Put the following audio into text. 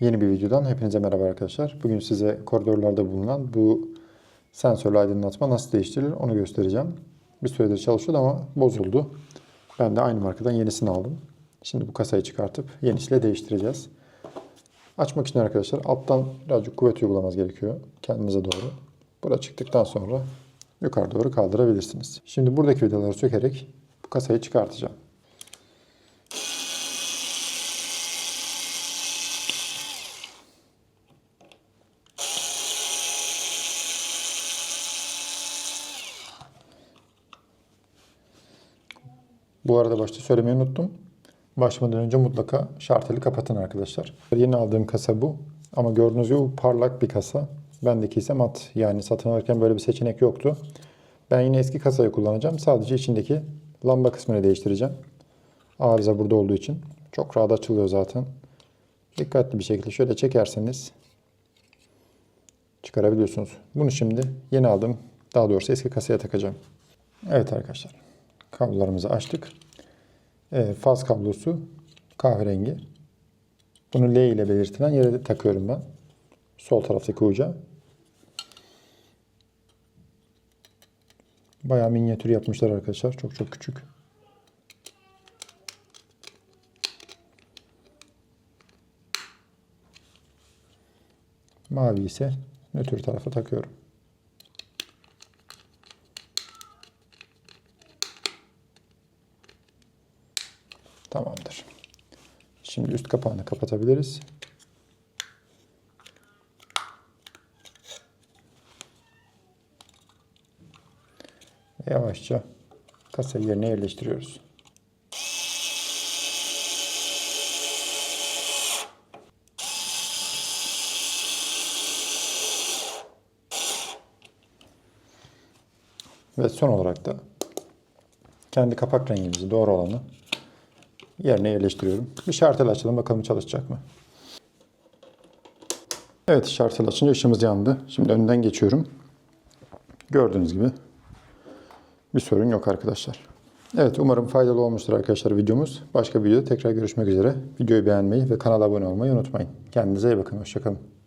Yeni bir videodan hepinize merhaba arkadaşlar. Bugün size koridorlarda bulunan bu sensörlü aydınlatma nasıl değiştirilir onu göstereceğim. Bir süredir çalışıyordu ama bozuldu. Ben de aynı markadan yenisini aldım. Şimdi bu kasayı çıkartıp yenisiyle değiştireceğiz. Açmak için arkadaşlar alttan birazcık kuvvet uygulamanız gerekiyor. Kendinize doğru. Bura çıktıktan sonra yukarı doğru kaldırabilirsiniz. Şimdi buradaki vidaları sökerek bu kasayı çıkartacağım. Bu arada başta söylemeyi unuttum. Başlamadan önce mutlaka şarteli kapatın arkadaşlar. Yeni aldığım kasa bu. Ama gördüğünüz gibi parlak bir kasa. Bendeki ise mat. Yani satın alırken böyle bir seçenek yoktu. Ben yine eski kasayı kullanacağım. Sadece içindeki lamba kısmını değiştireceğim. Arıza burada olduğu için. Çok rahat açılıyor zaten. Dikkatli bir şekilde şöyle çekerseniz çıkarabiliyorsunuz. Bunu şimdi yeni aldım. Daha doğrusu eski kasaya takacağım. Evet arkadaşlar. Kablolarımızı açtık. Ee, faz kablosu kahverengi. Bunu L ile belirtilen yere takıyorum ben. Sol taraftaki uca. Bayağı minyatür yapmışlar arkadaşlar. Çok çok küçük. Mavi ise nötr tarafa takıyorum. Tamamdır. Şimdi üst kapağını kapatabiliriz. Yavaşça kasayı yerine yerleştiriyoruz. Ve son olarak da kendi kapak rengimizi doğru olanı yerine yerleştiriyorum. Bir şartel açalım bakalım çalışacak mı? Evet şartel açınca ışığımız yandı. Şimdi önden geçiyorum. Gördüğünüz gibi bir sorun yok arkadaşlar. Evet umarım faydalı olmuştur arkadaşlar videomuz. Başka bir videoda tekrar görüşmek üzere. Videoyu beğenmeyi ve kanala abone olmayı unutmayın. Kendinize iyi bakın. Hoşçakalın.